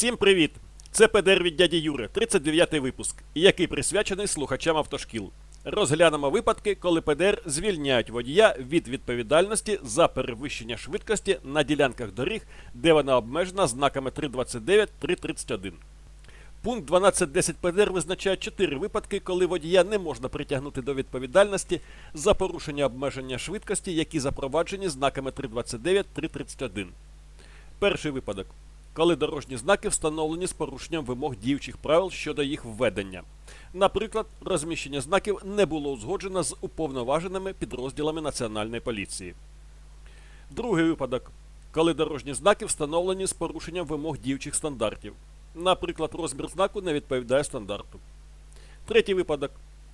Всім привіт! Це ПДР від дяді Юри, 39-й випуск, який присвячений слухачам автошкіл. Розглянемо випадки, коли ПДР звільняють водія від відповідальності за перевищення швидкості на ділянках доріг, де вона обмежена знаками 329-331. Пункт 12.10 ПДР визначає чотири випадки, коли водія не можна притягнути до відповідальності за порушення обмеження швидкості, які запроваджені знаками 329-331. Перший випадок. Коли дорожні знаки встановлені з порушенням вимог діючих правил щодо їх введення. Наприклад, розміщення знаків не було узгоджено з уповноваженими підрозділами Національної поліції. Другий випадок. Коли дорожні знаки встановлені з порушенням вимог діючих стандартів. Наприклад, розмір знаку не відповідає стандарту. Третій випадок.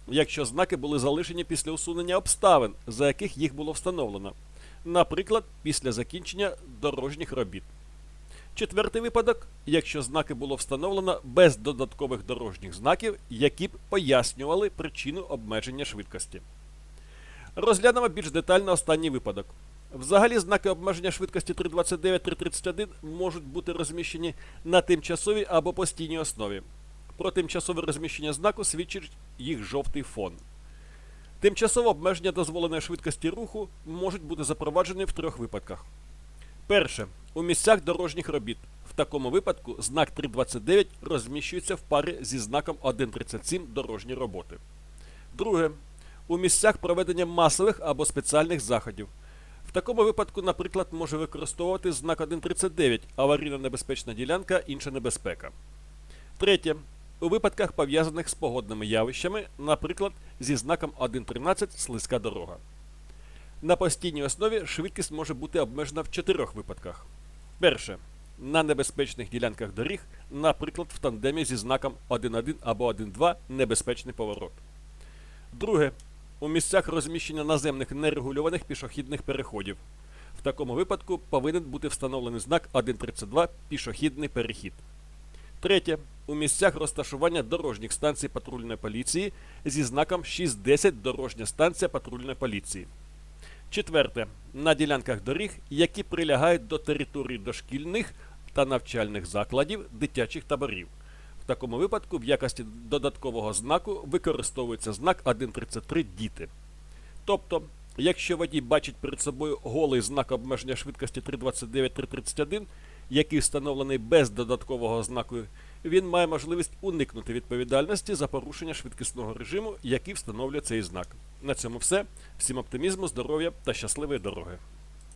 Якщо знаки були залишені після усунення обставин, за яких їх було встановлено. Наприклад, після закінчення дорожніх робіт. Четвертий випадок, якщо знаки було встановлено без додаткових дорожніх знаків, які б пояснювали причину обмеження швидкості. Розглянемо більш детально останній випадок. Взагалі, знаки обмеження швидкості 329-331 можуть бути розміщені на тимчасовій або постійній основі. Про тимчасове розміщення знаку свідчить їх жовтий фон. Тимчасове обмеження дозволеної швидкості руху можуть бути запроваджені в трьох випадках. Перше. У місцях дорожніх робіт. В такому випадку знак 329 розміщується в парі зі знаком 137 дорожні роботи. Друге. У місцях проведення масових або спеціальних заходів. В такому випадку, наприклад, може використовувати знак 139 аварійно небезпечна ділянка, інша небезпека. Третє. У випадках пов'язаних з погодними явищами, наприклад, зі знаком 1.13 слизька дорога. На постійній основі швидкість може бути обмежена в чотирьох випадках. Перше. На небезпечних ділянках доріг, наприклад, в тандемі зі знаком 1.1 або 1.2 небезпечний поворот. Друге. У місцях розміщення наземних нерегульованих пішохідних переходів. В такому випадку повинен бути встановлений знак 1.32 пішохідний перехід. Третє. У місцях розташування дорожніх станцій патрульної поліції зі знаком 6.10 дорожня станція патрульної поліції. Четверте. На ділянках доріг, які прилягають до території дошкільних та навчальних закладів дитячих таборів. В такому випадку в якості додаткового знаку використовується знак 1.33 діти. Тобто, якщо водій бачить перед собою голий знак обмеження швидкості 329-331, який встановлений без додаткового знаку, він має можливість уникнути відповідальності за порушення швидкісного режиму, який встановлює цей знак. На цьому все. Всім оптимізму, здоров'я та щасливої дороги.